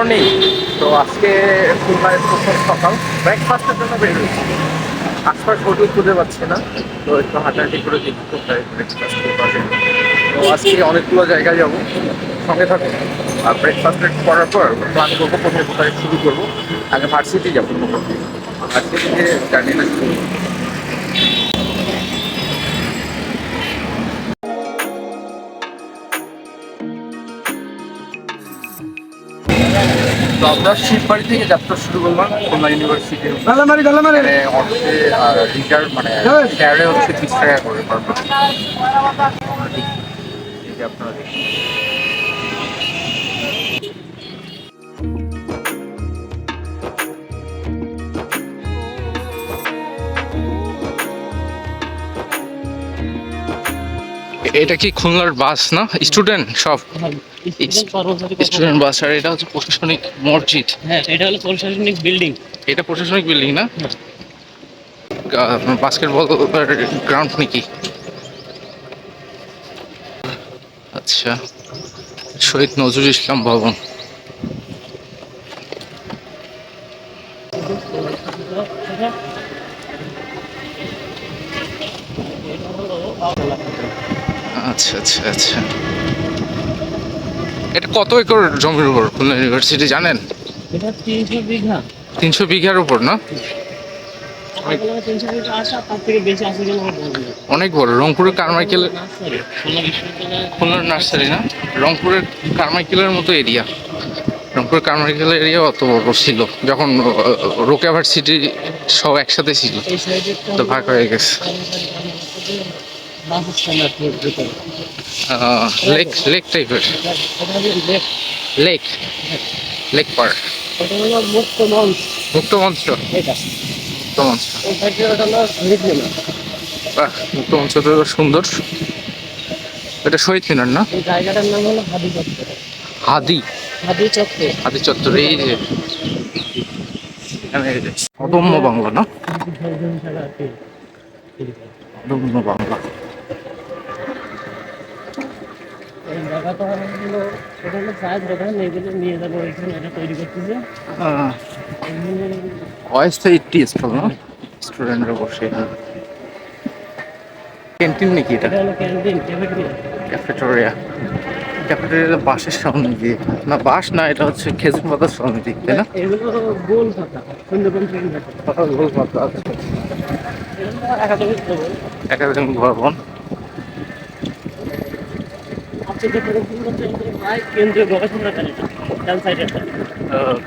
Morning তো আজকে প্রথম সকাল। ব্রেকফাস্টের জন্য বের হয়েছি। আশপাশ হোটেল খুঁজে পাচ্ছি না। তো একটু হাঁটাহাঁটি করে দেখি কোথায় ব্রেকফাস্ট তো আজকে অনেকগুলো জায়গায় যাব। সঙ্গে থাকো। আর ব্রেকফাস্ট করার পর প্ল্যান করব কোথায় কোথায় শুরু করব। আগে ভার্সিটি যাব। ভার্সিটি থেকে জার্নিটা শুরু করব। তো আমরা শিববাড়ি থেকে যাত্রা শুরু করলাম খুলনা ইউনিভার্সিটি গালামারি গালামারি অটোতে রিটার মানে শেয়ারে হচ্ছে তিরিশ টাকা করে পার আপনারা দেখুন এটা কি খুলনার বাস না? স্টুডেন্ট সব? স্টুডেন্ট বাস আর এটা হচ্ছে প্রশাসনিক মসজিদ। হ্যাঁ এটা হলো প্রশাসনিক বিল্ডিং এটা প্রশাসনিক বিল্ডিং না? বাস্কেটবল গ্রাউন্ড নাকি আচ্ছা শহীদ নজরুল ইসলাম ভবন। আচ্ছা। এটা কত একর জমির উপর? খুলনা ইউনিভার্সিটি জানেন? এটা তিনশো বিঘা। তিনশো বিঘার উপর না। অনেক বড়। রংপুরের কারমাইকেল খুলনার নার্সারি না? রংপুরের কারমাইকেলের মতো এরিয়া রংপুরের কারমাইকেল এরিয়া অত বড় ছিল। যখন রোকে ভার্সিটি সব একসাথে ছিল। তো ভাগ হয়ে গেছে। বাসস্থান আর কি ভিতরে লেক লেক টাইপের। এটা এটা হলো লেক লেক লেক পার্ক। ওটা হলো মুক্ত মঞ্চ। মুক্ত মঞ্চ। এটা মুক্ত মঞ্চ ওটা হলো শহীদ মিনার বাহ মুক্ত মঞ্চটা খুব সুন্দর। এটা শহীদ মিনার না? এই জায়গাটার নাম হলো হাদি চত্বর। হাদি। হাদি চত্বর। হাদি চত্বর এই যে। অদম্য বাংলা না। অদম্য বাংলা। এই জায়গাটা হলো এটা হলো চায়ের এগুলো নিয়ে যাব এখানে এটা তৈরি করতেছে। এখানে অস্থায়ী টি স্টল না? স্টুডেন্টরা বসে। ক্যান্টিন নাকি এটা? Canteen cafeteria. বাসের সামনে দিয়ে না বাস না এটা হচ্ছে খেজুর পাতার সামনে দিক তাই না? গোল পাতা গোল একাডেমিক ভবন একাডেমিক ভবন আপনি যে পরিপূর্ণ ট্রেন প্রায় কেন্দ্রীয় গবেষণাগার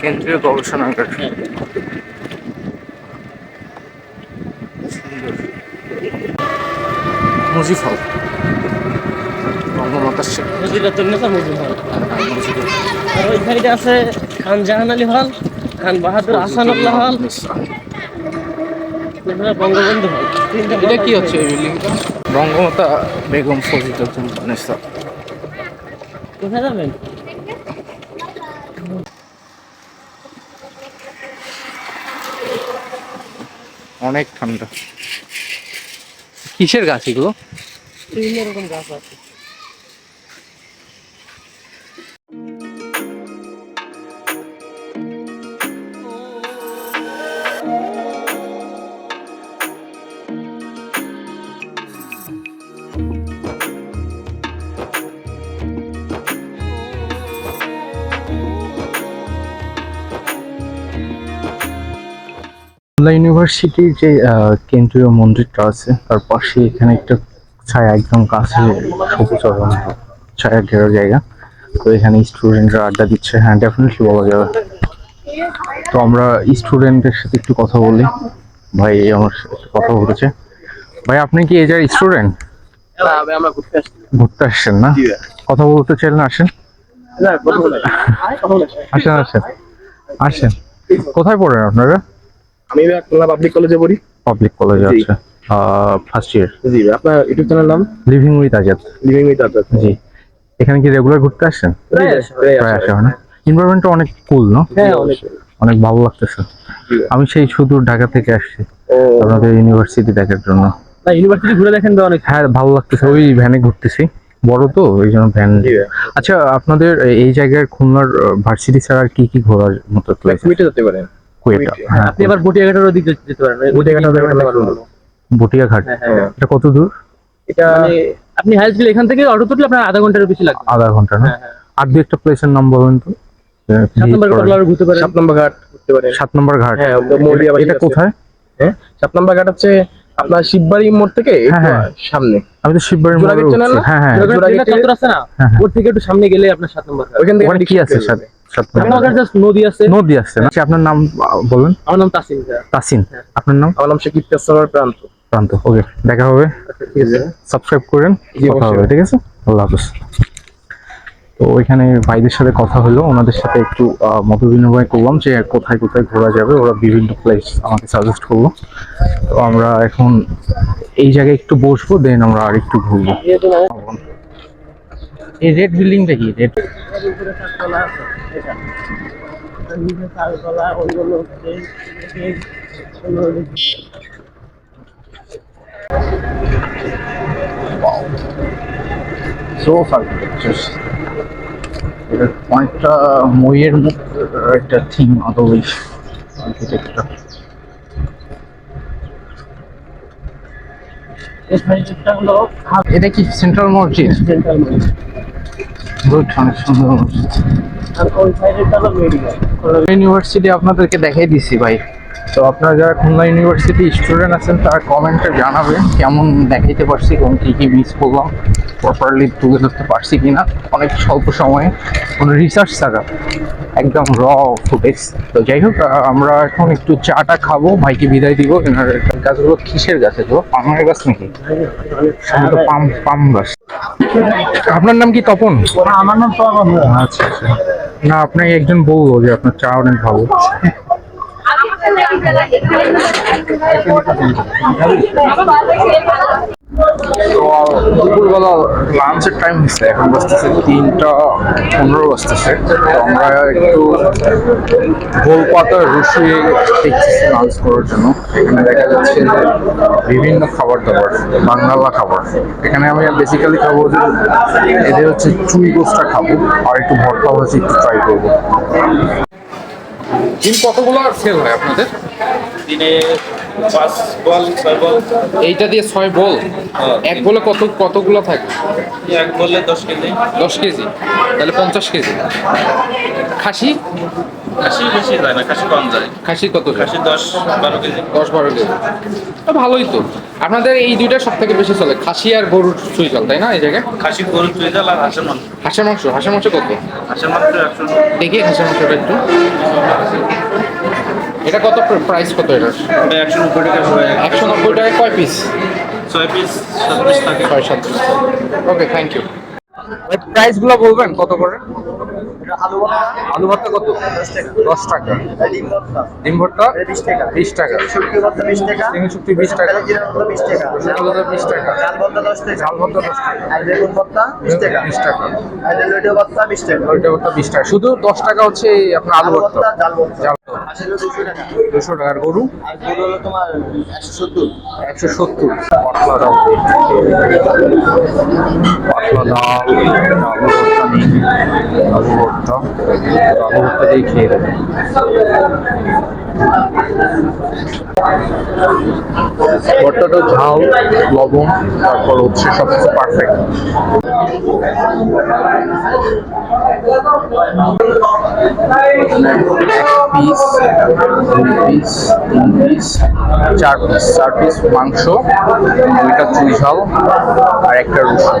কেন্দ্রীয় গবেষণাগার মুজিব হল বঙ্গমাতার শেখ মজিরাতুল নেতা মজিদ হল আর ওই সাইডে আছে খান জাহান আলী হল খান বাহাদুর আসানুল্লাহ হল। এছাড়া বঙ্গবন্ধু হল। এটা কি। হচ্ছে বিল্ডিংটা বঙ্গমাতা বেগম ফজিলাতুল নেসা কোথায় যাবেন? অনেক ঠান্ডা। কিসের গাছ এগুলো? বিভিন্ন রকম গাছ আছে। খুলনা ইউনিভার্সিটির যে কেন্দ্রীয় মন্দিরটা আছে তার পাশে এখানে একটা ছায়া একদম কাছে সবুজ অরণ্য ছায়া ঘেরা জায়গা। তো এখানে স্টুডেন্টরা আড্ডা দিচ্ছে। হ্যাঁ ডেফিনেটলি বলা যাবে। তো আমরা স্টুডেন্টের সাথে একটু কথা বলি। ভাই আমার সাথে কথা বলেছে। ভাই আপনি কি জায়গায় স্টুডেন্ট ঘুরতে ঘুরতে আসছেন না? কথা বলতে চাইলেন আসেন। আসেন আসেন। আসেন। কোথায় পড়েন আপনারা? আমি খুলনা পাবলিক কলেজে পড়ি। পাবলিক কলেজে। আছে ফার্স্ট ইয়ার জি আপনার ইউটিউব চ্যানেল নাম? Living with Azad living with other জি। এখানে কি রেগুলার ঘুরতে আসেন প্রায় আসা হয় না? এনভায়রনমেন্টটা অনেক কুল না হ্যাঁ অনেক অনেক ভালো লাগতেছে। আমি সেই সুদূর ঢাকা থেকে আসছি। আপনাদের ইউনিভার্সিটি দেখার জন্য। না ইউনিভার্সিটি ঘুরে দেখেন তো অনেক। হ্যাঁ ভালো লাগতেছে। ওই ভ্যানে ঘুরতেছি। বড় তো এই জন্য ভ্যান আচ্ছা আপনাদের এই জায়গায় খুলনার ভার্সিটি ছাড়া আর কি কি ঘোরার মতো প্লেস যেতে পারেন। কুয়েটা হ্যাঁ আপনি আবার বটিয়াঘাটের ওদিক যেতে যেতে পারেন। বটিয়াঘাটা যাবেন না ভালো। বটিয়া ঘাট হ্যাঁ, হ্যাঁ। এটা কত দূর? এটা মানে আপনি হাইস্ট এখান থেকে অটো তুললে আপনার আধা ঘণ্টার বেশি লাগবে। আধা ঘণ্টা না? হ্যাঁ, হ্যাঁ। আর দু একটা প্লেসের নাম বলেন তো। সাত নম্বর কটলার ঘুরতে পারেন। সাত নম্বর ঘাট ঘুরতে পারেন। সাত নম্বর ঘাট? হ্যাঁ মৌলিয়া এটা কোথায়? হ্যাঁ সাত নম্বর ঘাট হচ্ছে আপনার শিববাড়ি মোড় থেকে। সামনে। আমি তো শিববাড়ির মোড়ে? হ্যাঁ চত্বর আছে না। ওর থেকে একটু সামনে গেলে আপনার সাত নম্বর ঘাট। ওইখান থেকে কি আছে সাথে সাত সাত নম্বর নম্বর ঘাট just নদী আছে নদী আসছে আপনার নাম আহ, আমার নাম তাসিম তাসিন। আপনার নাম? আমার নাম শেখ ইফতেসার প্রান্ত। প্রান্ত। ওকে দেখা হবে। ঠিক আছে। সাবস্ক্রাইব করেন কথা হবে ঠিক আছে? আল্লাহ হাফেজ। তো ওইখানে ভাইদের সাথে কথা হলো ওনাদের সাথে একটু আহ, মত বিনিময় করলাম যে কোথায় কোথায় ঘোরা যাবে ওরা বিভিন্ন প্লেস আমাকে সাজেস্ট করল। তো আমরা এখন এই জায়গায় একটু বসবো দেন আমরা আর একটু ঘুরবো এই রেড বিল্ডিংটা কি? রেড অনেকটা মইয়ের মধ্যে একটা থিম আদৌই হাফ এটা কি সেন্ট্রাল মসজিদ সেন্ট্রাল মসজিদ। ইউনিভার্সিটি আপনাদেরকে দেখাই দিছি ভাই। তো আপনারা যারা খুলনা ইউনিভার্সিটি স্টুডেন্ট আছেন তারা কমেন্টে জানাবেন কেমন দেখাইতে পারছি এবং কী কী মিস করলাম প্রপারলি তুলে ধরতে পারছি কি না অনেক স্বল্প সময়ে। কোনো রিসার্চ ছাড়া। একদম র ফুটেজ তো যাই হোক আমরা এখন একটু চাটা খাব ভাইকে বিদায় দিব। এনার গাছগুলো কিসের গাছ এগুলো পামের গাছ নাকি? পাম পাম গাছ। আপনার নাম কি তপন? আমার নাম তো আচ্ছা আচ্ছা। না আপনাকে একজন বলল যে আপনার চা অনেক ভালো। দুপুরবেলা লাঞ্চের টাইম হচ্ছে এখন বাজতেছে তিনটা পনেরো বাজতেছে। তো আমরা একটু গোলপাতা রুশি দেখতেছি লাঞ্চ করার জন্য। এখানে দেখা যাচ্ছে যে বিভিন্ন খাবার দাবার বাংলা খাবার। এখানে আমি বেসিক্যালি খাব যে এদের হচ্ছে চুই গোসটা খাব, আর একটু ভর্তা ভাজি একটু ট্রাই করব। দিন কতগুলো সেল হয় আপনাদের? দিনে পাঁচ বল ছয় বল। এইটা দিয়ে ছয় বল? এক বলে কত কতগুলো থাকে? এক বলে দশ কেজি। দশ কেজি। তাহলে পঞ্চাশ কেজি। খাসি? খাসি বেশি যায় না খাসি কম যায়। খাসি কত খাসি দশ বারো কেজি। দশ বারো কেজি। তো ভালোই তো। আপনাদের এই দুইটা সব থেকে বেশি চলে খাসি আর গরুর সুই চল তাই না এই জায়গায়? খাসি গরু তুই জাল আর হাঁসের মাংস। হাঁসের মাংস? হাঁসের মাংস কত? হাঁসের মাংস একশো দেখি হাঁসের মাংসটা একটু। এটা কত প্রাইস কত ওটা একশো নব্বই টাকা একশো নব্বই টাকায় কয় পিস ছয় পিস সাত পিস থাকে। ছয় সাত পিস ওকে থ্যাংক ইউ প্রাইসগুলো বলবেন কত করে আলু ভর্তা কত দশ টাকা ডিম ভর্তা বিশ টাকা বিশ টাকা চিংড়ি শুক্তি বিশ টাকা রসুন ভাজা বিশ টাকা ঝাল ভর্তা দশ টাকা বিশ টাকা ভর্তা বিশ টাকা শুধু দশ টাকা হচ্ছে আপনার আলু ভর্তা দুশো টাকার গরু একশো সত্তর পাতলা ডাল পাতলা ডাল আলু ভর্তা দিয়ে খেয়ে ভর্তাটা ঝাল, লবণ, তারপর হচ্ছে সব কিছু পারফেক্ট চার পিস চার পিস মাংস, দুইটা চুই ঝাল, আর একটা রসুন।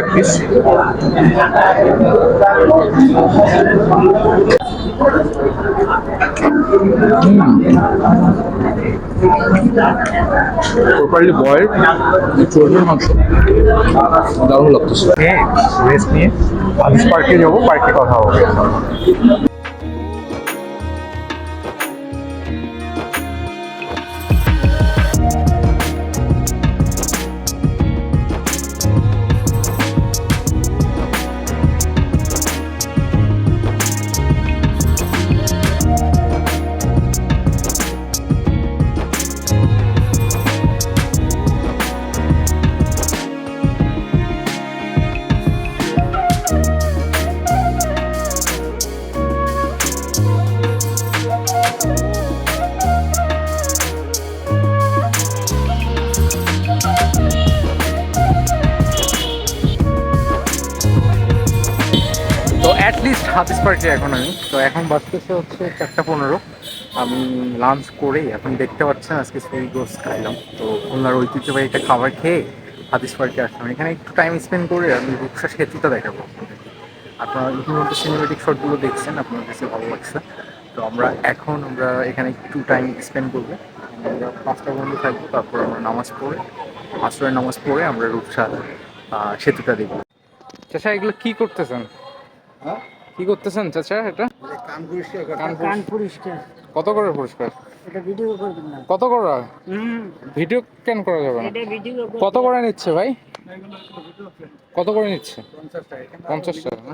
এক পিস প্রপারলি বয়েল চর্বির মাংস দারুণ লাগতেছে রেস্ট নিয়ে আদিস পার্কে যাব পার্কে কথা হবে। পার্কে এখন আমি তো এখন বাজতেছে হচ্ছে চারটা পনেরো। আমি লাঞ্চ করে এখন দেখতে পাচ্ছেন আজকে সুই গোস খাইলাম। তো খুলনার ঐতিহ্যবাহী একটা খাবার খেয়ে হাতিস পার্কে আসলাম। এখানে একটু টাইম স্পেন্ড করে আমি রূপসা সেতুটা দেখাবো। আপনারা ইতিমধ্যে সিনেমেটিক শটগুলো দেখছেন আপনার কাছে ভালো লাগছে। তো আমরা এখন আমরা এখানে একটু টাইম স্পেন্ড করব। আমরা পাঁচটা বন্ধু থাকব তারপর আমরা নামাজ পড়ে আসরের নামাজ পড়ে আমরা রূপসা আহ, সেতুটা দেখব। চাচা এগুলো কি করতেছেন? কি করতেছেন চাচা এটা? কান কত করে পরিষ্কার এটা ভিডিও করবেন না। কত করে? ভিডিও কেন করা যাবে না? কত করে নিচ্ছে ভাই? কত করে নিচ্ছে? পঞ্চাশ টাকা?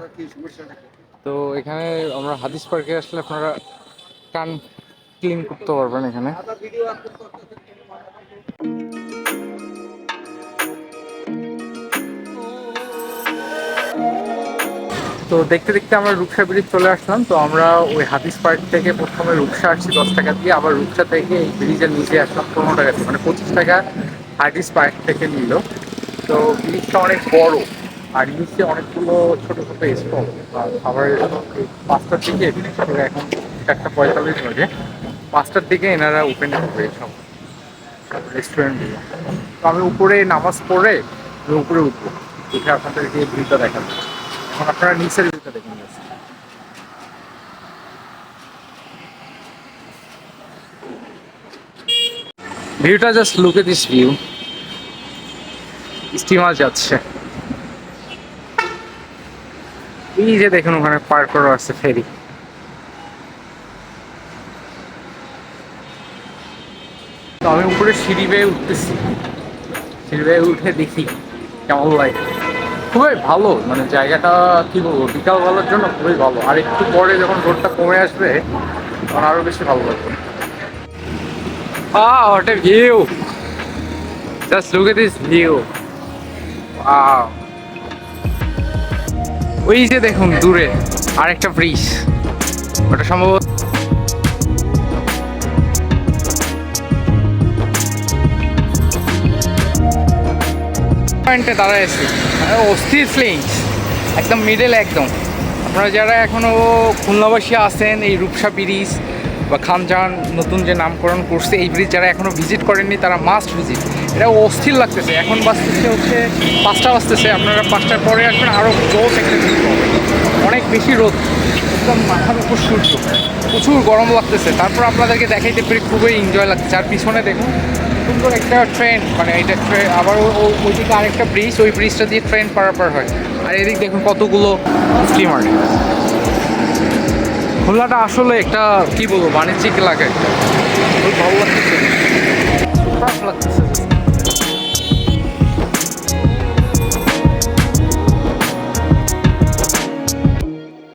তো এখানে আমরা হাদিস পার্কে আসলে আপনারা কান ক্লিন করতে পারবেন এখানে। তো দেখতে দেখতে আমরা রূপসা ব্রিজ চলে আসলাম। তো আমরা ওই হাদিস পার্ক থেকে প্রথমে রূপসা আসছি দশ টাকা দিয়ে। আবার রূপসা থেকে এই ব্রিজের নিচে আসলাম পনেরো টাকা দিয়ে। মানে পঁচিশ টাকা হাদিস পার্ক থেকে নিল। তো ব্রিজটা অনেক বড়। আর নিচে অনেকগুলো ছোটো ছোটো স্টল এই পাঁচটার দিকে। এখন চারটা পঁয়তাল্লিশ বাজে। পাঁচটার দিকে এনারা ওপেন করবে সব রেস্টুরেন্টগুলো তো আমি উপরে নামাজ পড়ে উপরে উঠবো। উঠে আপনাদেরকে ভিউটা দেখাবো। এখন আপনারা নিচের ভিউটা দেখুন just। ভিউটা just look this view steamer যাচ্ছে। এই যে দেখুন, ওখানে পার্ক করা আছে ফেরি তো আমি উপরে সিঁড়ি বেয়ে উঠতেছি। সিঁড়ি বেয়ে উঠে দেখি কেমন লাগে খুবই ভালো মানে জায়গাটা কি বলব বিকাল বেলার জন্য খুবই ভালো আর একটু পরে যখন রোডটা কমে আসবে তখন আরও বেশি ভালো লাগবে Ah, what a view! Just look at this. ওই যে দেখুন দূরে আরেকটা ব্রিজ ওটা সম্ভবত পয়েন্টে দাঁড়াইছি মানে অস্থির ফ্লিংস একদম মিডল একদম। আপনারা যারা এখনও খুলনাবাসী আছেন, এই রূপসা ব্রিজ বা খানজাহান নতুন যে নামকরণ করছে, এই ব্রিজ যারা এখনও ভিজিট করেননি, তারা মাস্ট ভিজিট এটা অস্থির লাগতেছে। এখন বাজতেছে হচ্ছে পাঁচটা বাজতেছে। আপনারা পাঁচটার পরে আসবেন আরও জোস একটা অনেক বেশি রোদ। একদম মাথার উপর সূর্য। প্রচুর গরম লাগতেছে। তারপর আপনাদেরকে দেখাইতে পেরে খুবই এনজয় লাগছে আর পিছনে দেখুন সুন্দর একটা ট্রেন মানে এইটা ট্রেন আবার ওইদিকে আরেকটা ব্রিজ ওই ব্রিজটা দিয়ে ট্রেন পারাপার হয়। আর এদিক দেখুন কতগুলো স্টিমার খোলাটা আসলে একটা, কি বলব, বাণিজ্যিক এলাকা একটা। খুব ভালো লাগতেছে। লাগতেছে।